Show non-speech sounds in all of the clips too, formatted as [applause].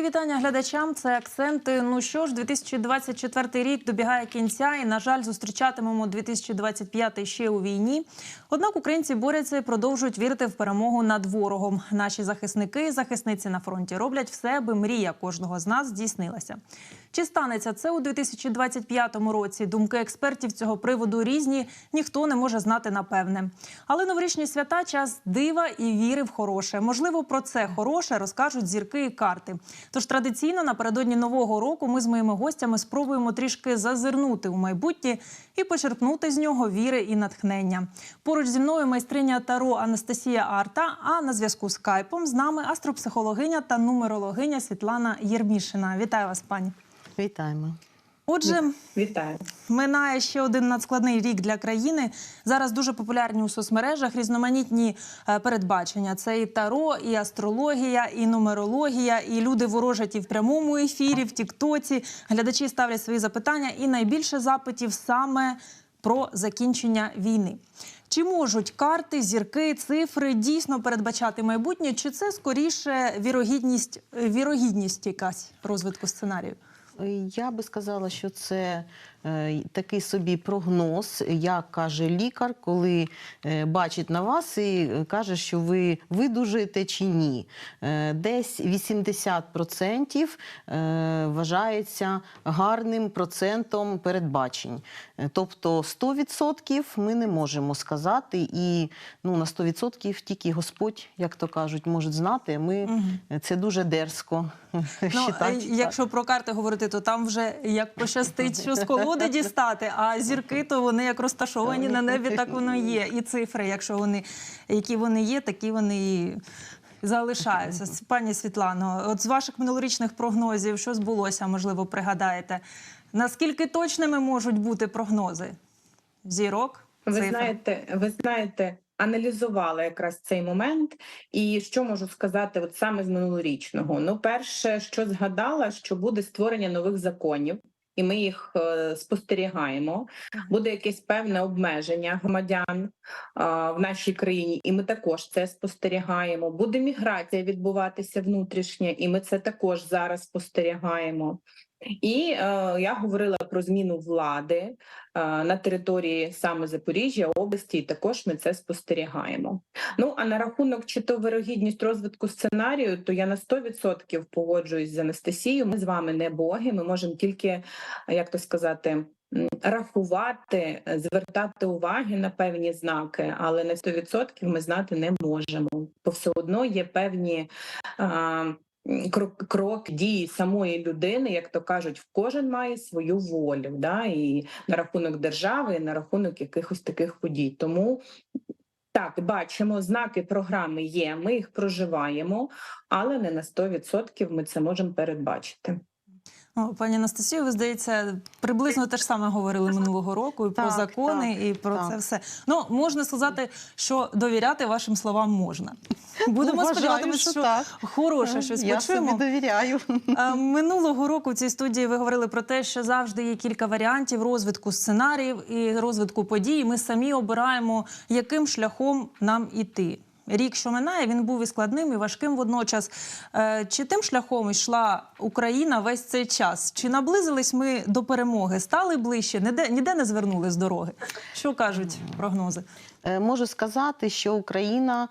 Мої вітання глядачам. Це акценти. Ну що ж, 2024 рік добігає кінця, і на жаль, зустрічатимемо 2025 ще у війні. Однак українці борються і продовжують вірити в перемогу над ворогом. Наші захисники і захисниці на фронті роблять все, аби мрія кожного з нас здійснилася. Чи станеться це у 2025 році? Думки експертів цього приводу різні. Ніхто не може знати напевне. Але новорічні свята час дива і віри в хороше. Можливо, про це хороше розкажуть зірки і карти. Тож традиційно напередодні нового року ми з моїми гостями спробуємо трішки зазирнути у майбутнє і почерпнути з нього віри і натхнення. Поруч зі мною майстриня Таро Анастасія Арта. А на зв'язку з Скайпом з нами астропсихологиня та нумерологиня Світлана Єрмішина. Вітаю вас, пані. Вітаємо. Отже, Вітаю. Минає ще один надскладний рік для країни. Зараз дуже популярні у соцмережах різноманітні е, передбачення. Це і таро, і астрологія, і нумерологія, і люди ворожать і в прямому ефірі, в Тіктоці. Глядачі ставлять свої запитання, і найбільше запитів саме про закінчення війни. Чи можуть карти, зірки, цифри дійсно передбачати майбутнє? Чи це скоріше вірогідність, вірогідність якась розвитку сценарію? Я би сказала, що це такий собі прогноз, як каже лікар, коли е, бачить на вас і е, каже, що ви видужуєте чи ні. Е, десь 80% е, вважається гарним процентом передбачень. Е, Тобто 100% ми не можемо сказати, і ну, на 100% тільки Господь, як то кажуть, може знати. Ми це дуже дерзко [laughs] Ну, е, якщо про карти говорити, то там вже як пощастить, що з колоди дістати, а зірки, то вони як розташовані на небі, так воно є. І цифри, якщо вони, які вони є, такі вони і залишаються. Пані Світлано, от з ваших минулорічних прогнозів, що збулося, можливо, пригадаєте, наскільки точними можуть бути прогнози? Зірок? Ви знаєте, ви знаєте, аналізувала якраз цей момент, і що можу сказати, от саме з минулорічного. Ну, перше, що згадала, що буде створення нових законів. І ми їх е, спостерігаємо. Буде якесь певне обмеження громадян в нашій країні, і ми також це спостерігаємо. Буде міграція відбуватися внутрішня, і ми це також зараз спостерігаємо. І е, я говорила про зміну влади е, на території саме Запоріжжя, області, і також ми це спостерігаємо. Ну а на рахунок чи то вирогідність розвитку сценарію, то я на 100% погоджуюсь з Анастасією. Ми з вами не боги. Ми можемо тільки, як то сказати. Рахувати, звертати уваги на певні знаки, але на 100% ми знати не можемо, бо все одно є певні а, крок, крок дії самої людини, як то кажуть, кожен має свою волю, да, і на рахунок держави, і на рахунок якихось таких подій. Тому так, бачимо, знаки програми є, ми їх проживаємо, але не на 100% ми це можемо передбачити. Пані Анастасію, ви здається, приблизно те ж саме говорили минулого року і про закони, так, і про так. це все. Ну можна сказати, що довіряти вашим словам можна. Будемо Ну, сподіватися, що, так. хороше щось Я почуємо. собі довіряю. Минулого року в цій студії ви говорили про те, що завжди є кілька варіантів розвитку сценаріїв і розвитку подій. Ми самі обираємо, яким шляхом нам іти. Рік, що минає, він був і складним, і важким водночас. Е, Чи тим шляхом йшла Україна весь цей час? Чи наблизились ми до перемоги? Стали ближче? Ніде, ніде не звернули з дороги? Що кажуть прогнози? Е, Можу сказати, що Україна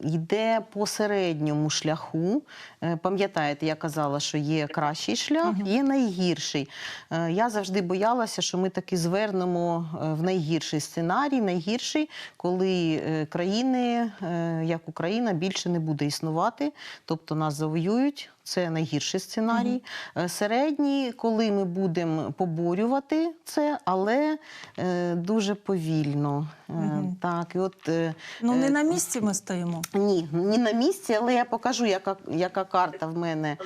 йде по середньому шляху. Е, пам'ятаєте, я казала, що є кращий шлях, є найгірший. Е, я завжди боялася, що ми таки звернемо е, в найгірший сценарій. Найгірший, коли е, країни, е, як Україна, більше не буде існувати, тобто нас завоюють. Це найгірший сценарій. Е, Середній, коли ми будемо поборювати це, але е, дуже повільно. Мгм. Так, і от е, Ну не е, на місці ми стоїмо. ні, ні на місці, але я покажу, яка, яка карта в мене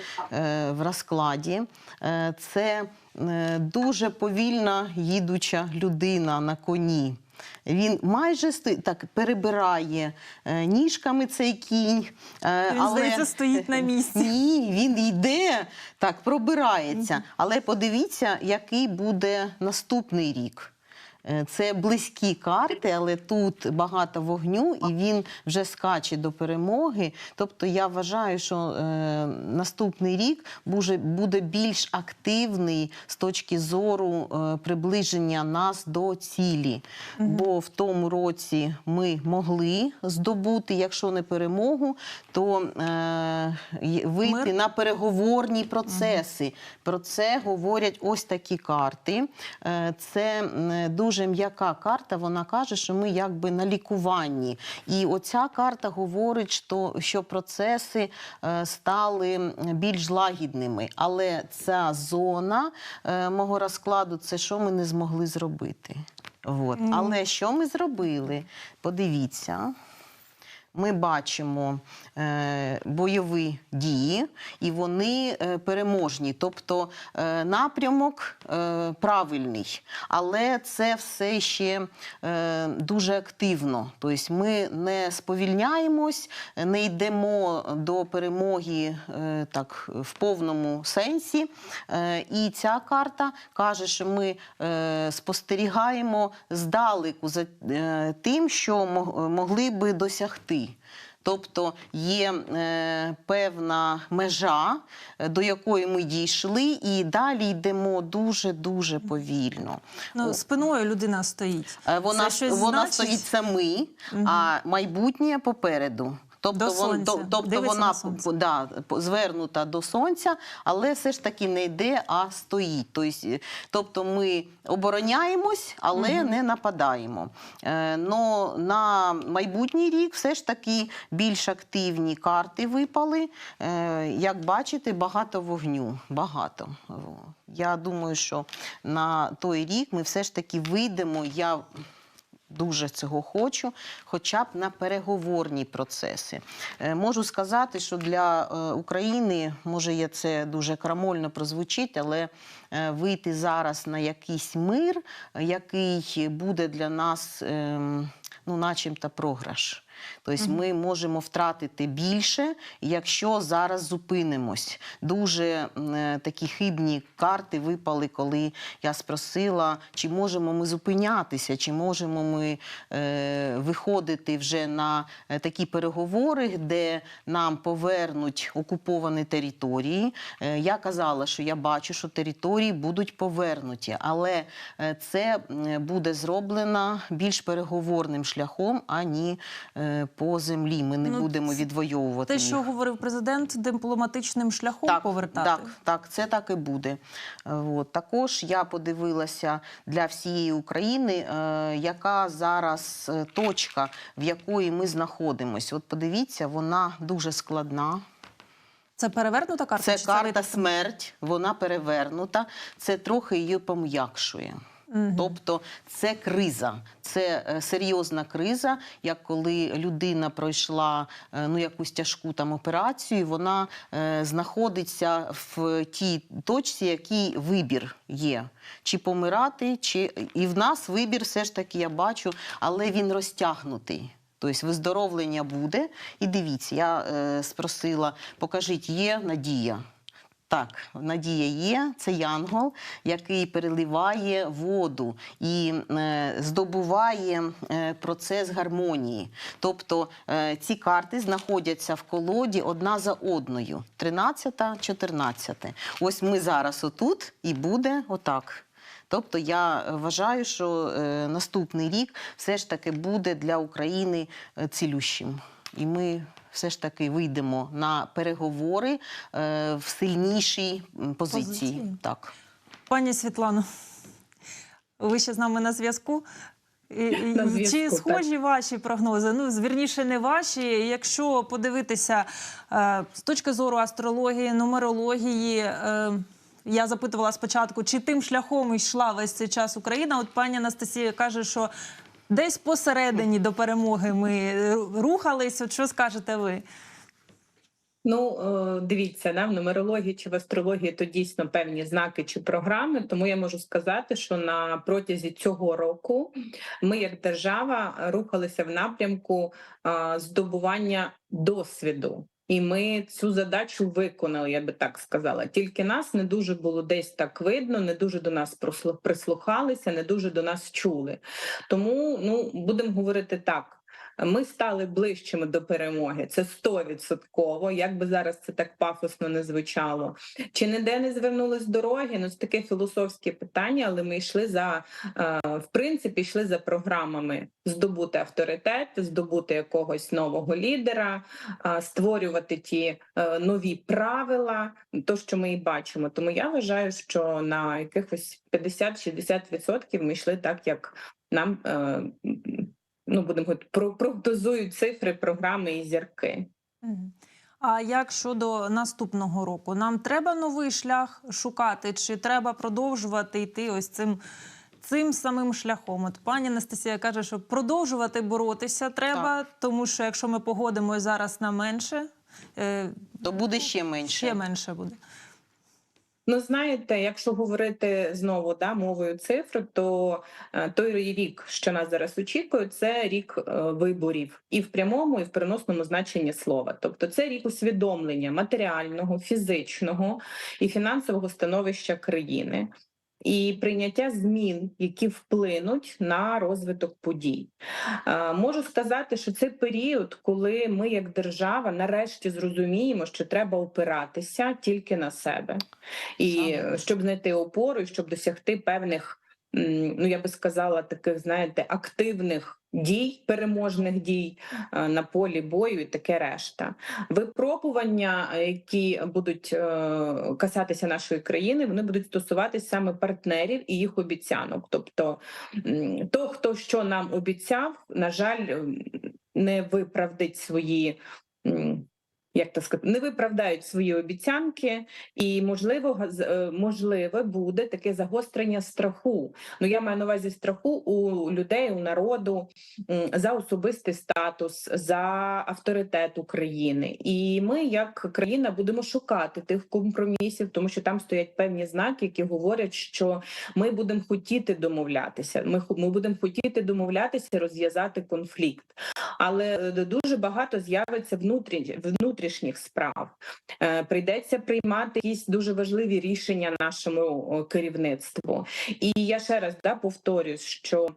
в розкладі. Це дуже повільна їдуча людина на коні. Він майже так перебирає ніжками цей кінь. Він, здається, стоїть на місці. Ні, він йде, так, пробирається. Але подивіться, який буде наступний рік. Е, Це близькі карти, але тут багато вогню, і він вже скаче до перемоги. Тобто я вважаю, що е, наступний рік буде, буде більш активний з точки зору е, приближення нас до цілі. Бо в тому році ми могли здобути, якщо не перемогу, то е, вийти Мир? на переговорні процеси. Про це говорять ось такі карти. Е, Це м, дуже м'яка карта. Вона каже, що ми якби на лікуванні. І оця карта говорить, що, що процеси е, стали більш лагідними. Але ця зона е, мого розкладу це що ми не змогли зробити. От. Але що ми зробили? Подивіться. Ми бачимо е, бойові дії, і вони е, переможні. Тобто е, напрямок правильний, але це все ще дуже активно. Тобто ми не сповільняємось, не йдемо до перемоги так в повному сенсі. І ця карта каже, що ми спостерігаємо здалеку за тим, що могли би досягти. Тобто є е, певна межа, е, до якої ми дійшли, і далі йдемо дуже дуже повільно. Ну, спиною людина стоїть. Е, Вона, Це щось вона значить? стоїть це угу. а майбутнє попереду. Тобто, До вон- тобто вона да, звернута до сонця, але все ж таки не йде, а стоїть. Тобто, е, тобто ми обороняємось, але не нападаємо. Е, но на майбутній рік все ж таки більш активні карти випали. Е, як бачите, багато вогню. Багато. Я думаю, що на той рік ми все ж таки вийдемо. Я Дуже цього хочу, хоча б на переговорні процеси. Е, Можу сказати, що для е, України, може, я це дуже крамольно прозвучить, але е, вийти зараз на якийсь мир, який буде для нас, ем, ну, начебто, програш. Тобто ми можемо втратити більше, якщо зараз зупинимось. Дуже е, такі хибні карти випали, коли я спросила, чи можемо ми зупинятися, чи можемо ми е, виходити вже на е, такі переговори, де нам повернуть окуповані території. Е, я казала, що я бачу, що території будуть повернуті, але е, це буде зроблено більш переговорним шляхом, ані е, по землі. Ми не Ну, будемо відвоювати. Те, що говорив президент, дипломатичним шляхом повертати. Так, так, це так і буде. Е, От. Також я подивилася для всієї України, е, яка зараз е, точка, в якої ми знаходимося. От подивіться, вона дуже складна. Це перевернута карта? Це карта смерть, вона перевернута. Це трохи її пом'якшує. Мгм. Тобто це криза, це е, серйозна криза, як коли людина пройшла е, ну, якусь тяжку там операцію, вона е, знаходиться в тій точці, який вибір є. Чи помирати, чи і в нас вибір все ж таки я бачу, але він розтягнутий. Тобто виздоровлення буде. І дивіться, я е, спросила, покажіть, є надія. Так, надія є. Це янгол, який переливає воду і е, здобуває е, процес гармонії. Тобто е, ці карти знаходяться в колоді одна за одною: 13, 14. Ось ми зараз отут і буде отак. Тобто я вважаю, що наступний рік все ж таки буде для України цілющим. І ми все ж таки вийдемо на переговори е, в сильнішій позиції. Позиції. Так. Пані Світлано, ви ще з нами на зв'язку. На Чи зв'язку, схожі ваші прогнози? Ну, звірніше, не ваші. Якщо подивитися е, з точки зору астрології, нумерології, е, я запитувала спочатку, чи тим шляхом йшла весь цей час Україна. От пані Анастасія каже, що десь посередині до перемоги ми е, рухались. От що скажете ви? Ну, е, дивіться, да, в нумерології чи в астрології то дійсно певні знаки чи програми. Тому я можу сказати, що на протязі цього року ми, як держава, рухалися в напрямку е, здобування досвіду. І ми цю задачу виконали, я би так сказала. Тільки нас не дуже було десь так видно, не дуже до нас прислухалися, не дуже до нас чули. Тому ну будемо говорити так. Ми стали ближчими до перемоги. Це стовідсотково. Як би зараз це так пафосно не звучало. Чи ніде не звернулись дороги? Ну це таке філософське питання, але ми йшли за е, в принципі, йшли за програмами здобути авторитет, здобути якогось нового лідера, е, створювати ті е, нові правила, то що ми і бачимо. Тому я вважаю, що на якихось 50-60% ми йшли так, як нам ну будемо говорити, про- прогнозують цифри, програми і зірки. А як щодо наступного року? Нам треба новий шлях шукати, чи треба продовжувати йти ось цим, цим самим шляхом? От пані Анастасія каже, що продовжувати боротися треба, тому що якщо ми погодимося зараз на менше, е, То буде ще менше. ще менше буде. Ну, знаєте, якщо говорити знову да, мовою цифр, то е, той рік, що нас зараз очікує, це рік е, виборів і в прямому, і в переносному значенні слова. Тобто, це рік усвідомлення матеріального, фізичного і фінансового становища країни. І прийняття змін, які вплинуть на розвиток подій, можу сказати, що це період, коли ми, як держава, нарешті зрозуміємо, що треба опиратися тільки на себе, і е, щоб знайти опору, і щоб досягти певних, ну я би сказала, таких, знаєте, активних дій, переможних дій е, на полі бою, і таке решта. Випробування, е, які будуть е, касатися нашої країни, вони будуть стосуватися саме партнерів і їх обіцянок. Тобто, то, хто що нам обіцяв, на жаль, не виправдить свої. Як так сказати, не виправдають свої обіцянки, і можливо, е, можливе буде таке загострення страху. Ну я маю на увазі страху у людей, у народу за особистий статус, за авторитет України. І ми, як країна, будемо шукати тих компромісів, тому що там стоять певні знаки, які говорять, що ми будемо хотіти домовлятися. Ми ми будемо хотіти домовлятися, розв'язати конфлікт. Але е, дуже багато з'явиться внутрі, внутрішніх справ. Е, Прийдеться приймати якісь дуже важливі рішення нашому керівництву. І я ще раз да, повторюсь, що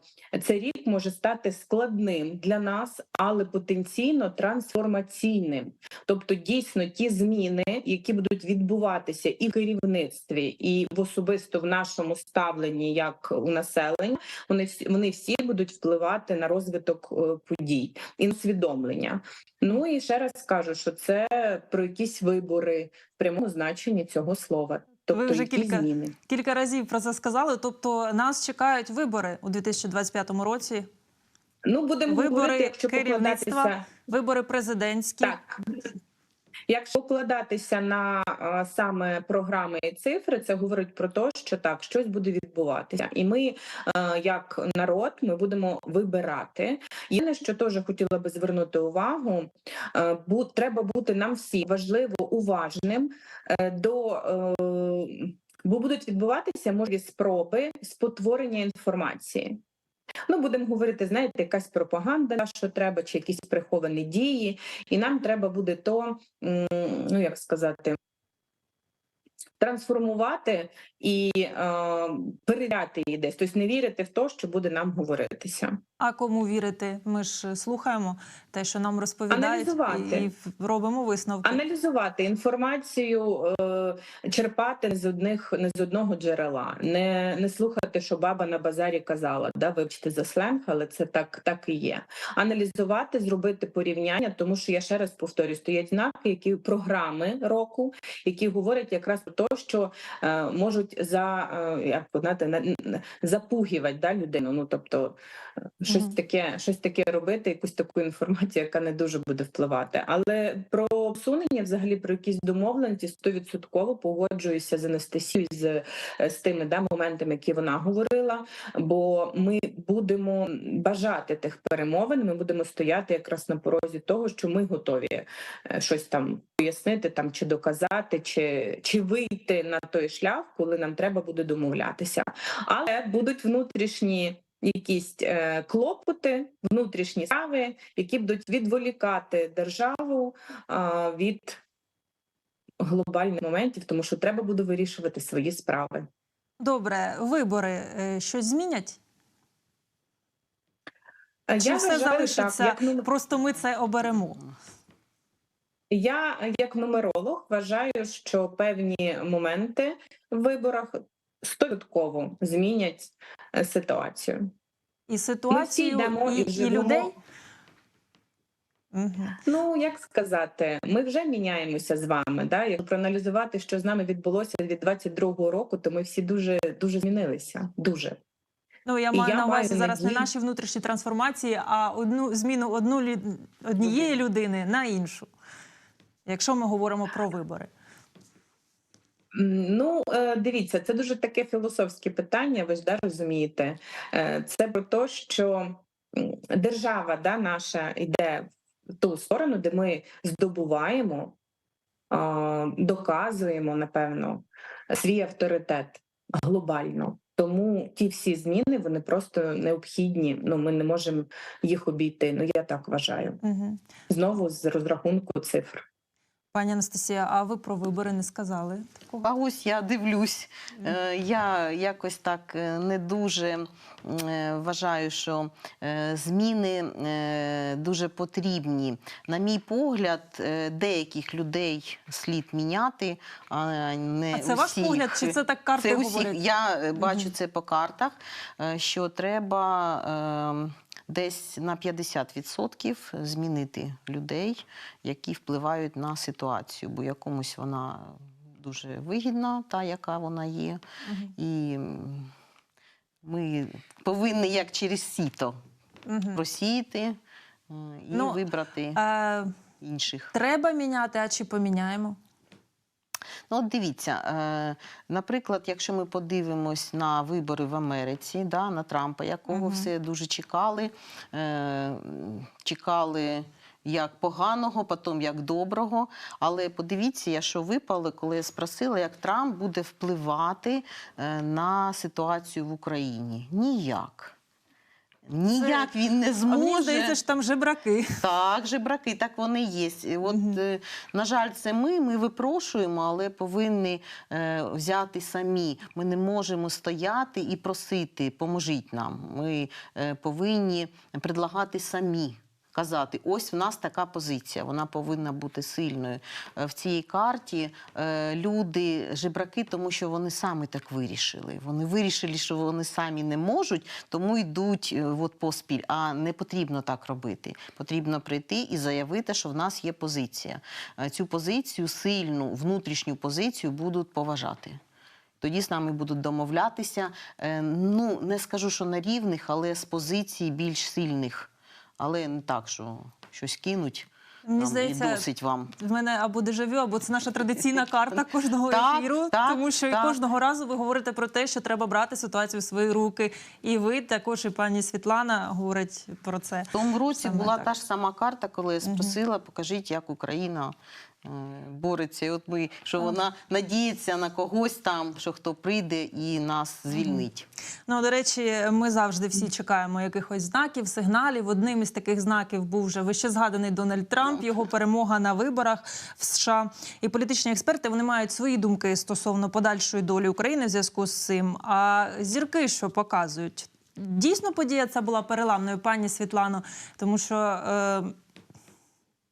цей рік може стати складним для нас, але потенційно трансформаційним. Тобто, дійсно, ті зміни, які будуть відбуватися і в керівництві, і в особисто в нашому ставленні, як у населення, вони всі вони всі будуть впливати на розвиток е, подій і усвідомлення. Ну і ще раз скажу, що це про якісь вибори в прямому значенні цього слова. Тобто вже кілька- зміни. Кілька разів про це сказали. Тобто нас чекають вибори у 2025 році, Ну будемо Вибори говорити, якщо керівництва. покладатися вибори президентські. так. Якщо покладатися на а, саме програми і цифри, це говорить про те, що так щось буде відбуватися, і ми, е, як народ, ми будемо вибирати. Єдине, що теж хотіла би звернути увагу, е, бу, треба бути нам всім важливо уважним е, до. Е, Бо будуть відбуватися можливі спроби спотворення інформації. Ну, будемо говорити, знаєте, якась пропаганда, що треба, чи якісь приховані дії, і нам треба буде то, ну як сказати, трансформувати і е, перевіряти її десь, тобто не вірити в те, що буде нам говоритися. А кому вірити? Ми ж слухаємо те, що нам розповідають, Аналізувати. і робимо висновки. Аналізувати інформацію, е, черпати з одних не з одного джерела, не, не слухати, що баба на базарі казала, да, вивчити за сленг, але це так, так і є. Аналізувати, зробити порівняння, тому що я ще раз повторюю, стоять знаки, які програми року, які говорять якраз про те, що е, можуть за е, як знаєте, на, на- запугівати да, людину. Ну тобто е, щось Мгм. таке, щось таке робити, якусь таку інформацію, яка не дуже буде впливати. Але про усунення, взагалі, про якісь домовленості, стовідсотково погоджуюся з Анастасією з, е, з тими да, моментами, які вона говорила. Бо ми будемо бажати тих перемовин. Ми будемо стояти якраз на порозі того, що ми готові е, щось там пояснити, там чи доказати, чи, чи вийти на той шлях, коли нам треба буде домовлятися. Але будуть внутрішні якісь е, клопоти, внутрішні справи, які будуть відволікати державу від глобальних моментів, тому що треба буде вирішувати свої справи. Добре, вибори е, щось змінять? Чи я все вважаю залишиться? так, як Просто ми це оберемо. Я, е, як нумеролог, вважаю, що певні моменти в виборах стовідково змінять е, ситуацію. І ситуацію, і, і і людей. Угу. Ну як сказати, ми вже міняємося з вами. Да? Якщо проаналізувати, що з нами відбулося від 22-го року, то ми всі дуже дуже змінилися. Дуже Ну я маю я на увазі маю зараз не наші внутрішні трансформації, а одну зміну одну однієї людини на іншу. Якщо ми говоримо про вибори. Ну, е, дивіться, це дуже таке філософське питання. Ви ж да, розумієте. Е, Це про те, що держава да, наша йде в ту сторону, де ми здобуваємо, доказуємо, напевно, свій авторитет глобально. Тому ті всі зміни вони просто необхідні. Ну, ми не можемо їх обійти. Ну, я так вважаю. Угу. Знову з розрахунку цифр. Пані Анастасія, а ви про вибори не сказали такого? А ось я дивлюсь. Е, Я якось так е, не дуже е, вважаю, що зміни дуже потрібні. На мій погляд, деяких людей слід міняти, а не А це ваш погляд, чи це так карти Це усіх. говорять? Я бачу це по картах, що треба е, десь на 50% змінити людей, які впливають на ситуацію, бо якомусь вона дуже вигідна, та яка вона є. Мгм. І ми повинні як через сіто Мгм. просіяти і Ну, вибрати Е, інших. треба міняти, а чи поміняємо? Ну, от дивіться, е, наприклад, якщо ми подивимось на вибори в Америці, да, на Трампа, якого Мгм. все дуже чекали, е, чекали. Як поганого, потім як доброго. Але подивіться, я що випали, коли я спросила, як Трамп буде впливати е, на ситуацію в Україні. Ніяк. Ніяк він не А зможе. мені здається, що там жебраки. Так, жебраки, так вони є. От, е, на жаль, це ми, ми випрошуємо, але повинні е, взяти самі. Ми не можемо стояти і просити, поможіть нам. Ми е, повинні предлагати самі. Казати, ось в нас така позиція, вона повинна бути сильною. Е, В цій карті е, люди жебраки, тому що вони самі так вирішили. Вони вирішили, що вони самі не можуть, тому йдуть е, от поспіль. А не потрібно так робити. Потрібно прийти і заявити, що в нас є позиція. Цю позицію, сильну внутрішню позицію, будуть поважати. Тоді з нами будуть домовлятися. Ну не скажу, що на рівних, але з позицій більш сильних. Але не так, що щось кинуть. Мені там, і здається, досить вам. в мене або дежавю, або це наша традиційна карта [laughs] кожного ефіру, так, тому що так. кожного разу ви говорите про те, що треба брати ситуацію в свої руки. І ви також, і пані Світлана говорить про це. В тому році Саме була так. та ж сама карта, коли я спросила, покажіть, як Україна бореться. І от ми, що вона надіється на когось там, що хто прийде і нас звільнить. Ну, до речі, ми завжди всі чекаємо якихось знаків, сигналів. Одним із таких знаків був вже вище згаданий Дональд Трамп, його перемога на виборах в США. І політичні експерти вони мають свої думки стосовно подальшої долі України в зв'язку з цим. А зірки що показують? Дійсно, подія ця була переламною, пані Світлано, тому що. Е,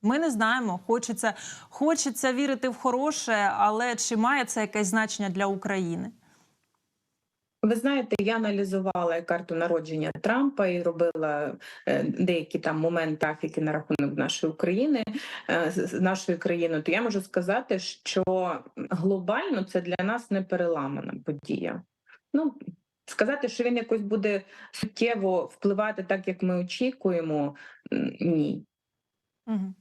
ми не знаємо, хочеться, хочеться вірити в хороше, але чи має це якесь значення для України? Ви знаєте, я аналізувала карту народження Трампа і робила е, деякі там моменти графіки на рахунок нашої України, е, нашої країни. То я можу сказати, що глобально це для нас не переламана подія. Ну сказати, що він якось буде суттєво впливати так, як ми очікуємо, ні. Угу.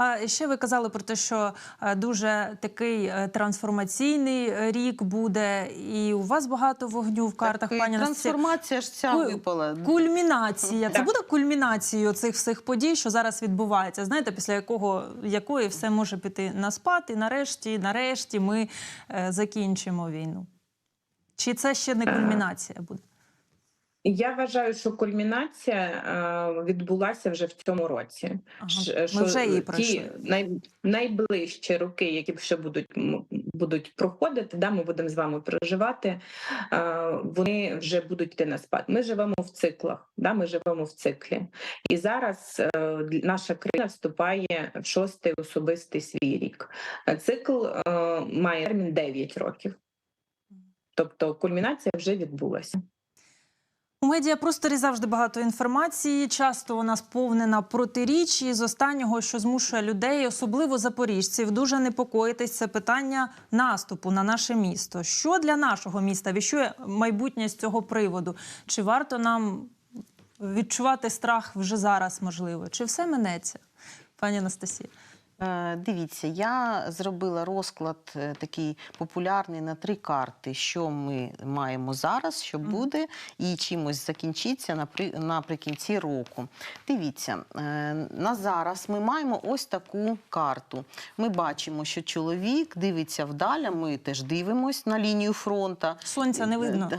А ще ви казали про те, що е, дуже такий е, трансформаційний рік буде, і у вас багато вогню в картах, Так, пані трансформація ж ця випала. Кульмінація. Це буде кульмінацією цих всіх подій, що зараз відбувається. Знаєте, після якого якої все може піти на спад, і нарешті, нарешті ми е, закінчимо війну. Чи це ще не кульмінація буде? Я вважаю, що кульмінація е, відбулася вже в цьому році. Ага. Ш- Ми вже її ті най, найближчі роки, які ще будуть будуть проходити, да, ми будемо з вами проживати. Е, вони вже будуть йти на спад. Ми живемо в циклах, да, ми живемо в циклі. І зараз е, наша країна вступає в шостий особистий свій рік. Е, Цикл е, має термін 9 років. Тобто кульмінація вже відбулася. У медіапросторі завжди багато інформації. Часто вона сповнена протиріч. І з останнього, що змушує людей, особливо запоріжців, дуже непокоїтись, це питання наступу на наше місто. Що для нашого міста віщує майбутнє з цього приводу? Чи варто нам відчувати страх вже зараз, можливо? Чи все минеться, пані Анастасія? Е, Дивіться, я зробила розклад е, такий популярний на три карти, що ми маємо зараз, що буде, і чимось закінчиться напри- наприкінці року. Дивіться, е, на зараз ми маємо ось таку карту. Ми бачимо, що чоловік дивиться вдаль, а ми теж дивимось на лінію фронта. Сонця не видно.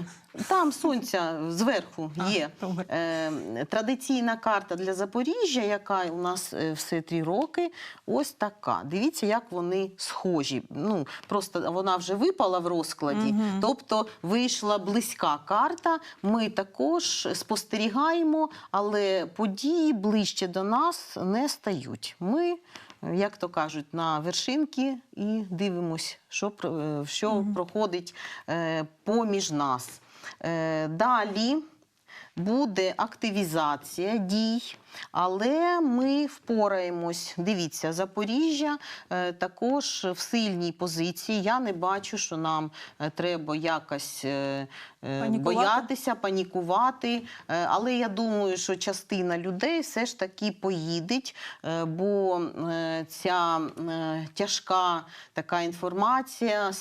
Там сонця зверху є. Е, традиційна карта для Запоріжжя, яка у нас е, все три роки, ось така. Дивіться, як вони схожі. Ну, просто вона вже випала в розкладі, Мгм. тобто вийшла близька карта. Ми також спостерігаємо, але події ближче до нас не стають. Ми, як то кажуть, на вершинки і дивимось, що, е, що Мгм. проходить е, поміж нас. Е, Далі буде активізація дій, але ми впораємось. Дивіться, Запоріжжя е, також в сильній позиції. Я не бачу, що нам е, треба якось е, Панікувати? боятися, панікувати. Але я думаю, що частина людей все ж таки поїдеть, бо ця тяжка така інформація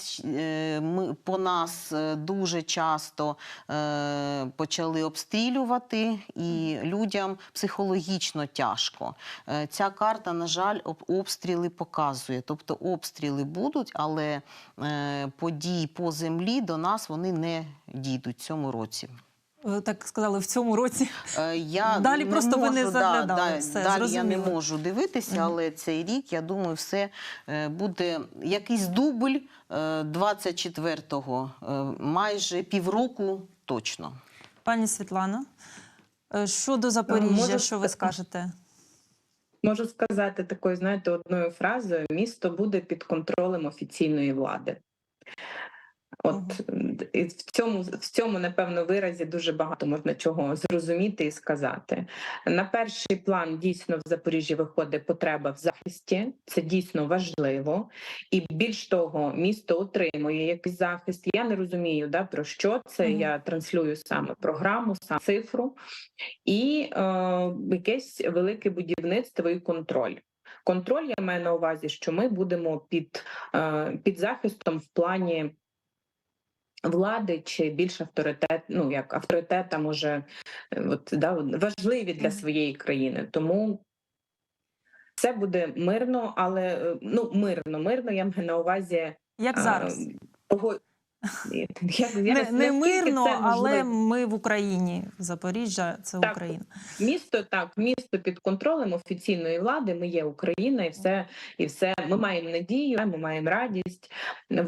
по нас дуже часто почали обстрілювати, і людям психологічно тяжко. Е, Ця карта, на жаль, обстріли показує. Тобто обстріли будуть, але е, події по землі до нас вони не дійдуть цьому році. Ви так сказали в цьому році. Е, Я [laughs] Далі просто ви не можу, заглядали, все, далі я не можу дивитися, але цей рік, я думаю, все буде якийсь дубль е, 24-го, е, майже півроку точно. Пані Світлана, щодо Запоріжжя, можу що ви скажете? Можу сказати такою, знаєте, одною фразою: місто буде під контролем офіційної влади. От і в цьому в цьому напевно виразі дуже багато можна чого зрозуміти і сказати. На перший план дійсно в Запоріжжі виходить потреба в захисті. Це дійсно важливо, і більш того, місто отримує якийсь захист. Я не розумію, да про що це. Мгм. Я транслюю саме програму, саме цифру і е, якесь велике будівництво і контроль. Контроль я маю на увазі, що ми будемо під, е, під захистом в плані влади чи більш авторитет, ну як авторитета може е, от, да, важливі для своєї країни. Тому це буде мирно, але е, ну мирно, мирно, я маю на увазі Як зараз? того. Як, як, Не, не мирно, це але ми в Україні. Запоріжжя це Так. Україна. Місто так, місто під контролем офіційної влади. Ми є Україна, і все, і все. Ми маємо надію, ми маємо радість.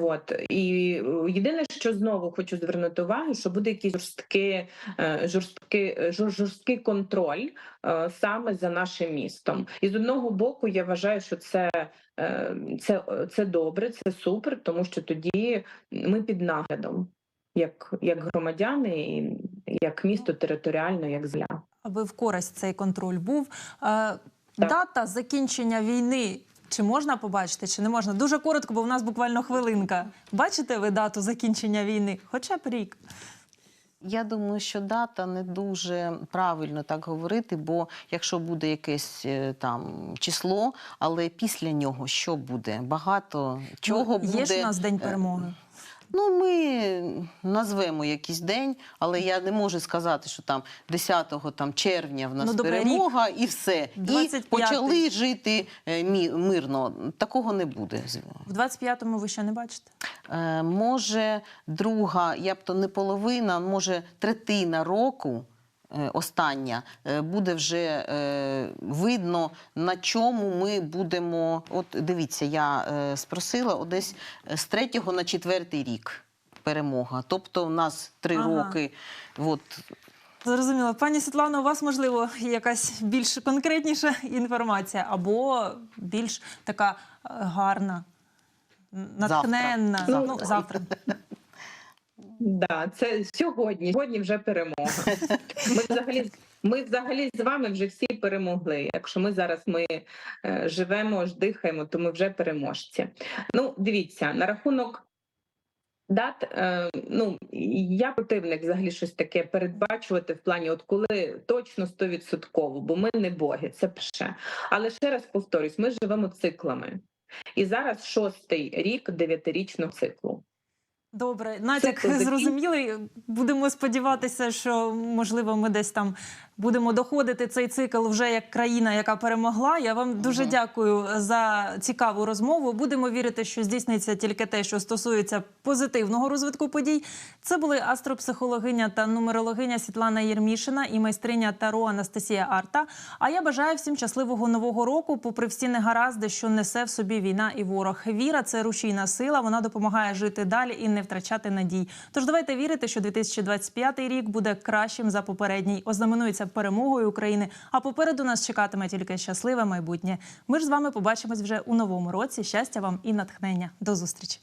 От і е, єдине, що знову хочу звернути увагу, що буде якийсь жорсткий, е, жорсткий, е, жорсткий контроль саме за нашим містом. І з одного боку, я вважаю, що це. е, Це, це добре, це супер, тому що тоді ми під наглядом, як, як громадяни, як місто територіально, як земля. Аби в користь цей контроль був. Е, Дата закінчення війни. Чи можна побачити, чи не можна? Дуже коротко, бо в нас буквально хвилинка. Бачите ви дату закінчення війни? Хоча б рік. Я думаю, що дата не дуже правильно так говорити, бо якщо буде якесь е, там число, але після нього що буде? Багато чого Ну, буде. Є ж у нас день е, перемоги. Ну, ми назвемо якийсь день, але я не можу сказати, що там 10 там, червня в нас Ну, добре, перемога і все. І 25-й. почали жити е, мі- мирно. Такого не буде. В 25-му ви ще не бачите? Е, може, друга, я б то не половина, може, третина року. Е, Остання е, буде вже е, видно, на чому ми будемо. От дивіться, я спросила от десь з третього на четвертий рік перемога. Тобто, в нас три Ага. роки. От, Зрозуміло. Пані Світлано, у вас можливо якась більш конкретніша інформація або більш така гарна, натхненна. Завтра. Ну, завтра. Да, це сьогодні. Сьогодні вже перемога. [laughs] Ми взагалі, ми взагалі з вами вже всі перемогли. Якщо ми зараз ми е, живемо, ж дихаємо, то ми вже переможці. Ну, дивіться, на рахунок дат, е, ну я противник взагалі щось таке передбачувати в плані, от коли точно 100%, бо ми не боги, це перше. Але ще раз повторюсь, ми живемо циклами. І зараз шостий рік дев'ятирічного циклу. Добре, натяк зрозумілий. Будемо сподіватися, що можливо ми десь там будемо доходити цей цикл вже як країна, яка перемогла. Я вам дуже дякую за цікаву розмову. Будемо вірити, що здійсниться тільки те, що стосується позитивного розвитку подій. Це були астропсихологиня та нумерологиня Світлана Єрмішина і майстриня Таро Анастасія Арта. А я бажаю всім щасливого нового року, попри всі негаразди, що несе в собі війна і ворог. Віра це рушійна сила. Вона допомагає жити далі і не втрачати надій. Тож давайте вірити, що 2025 рік буде кращим за попередній. Ознаменується перемогою України. А попереду нас чекатиме тільки щасливе майбутнє. Ми ж з вами побачимось вже у новому році. Щастя вам і натхнення. До зустрічі.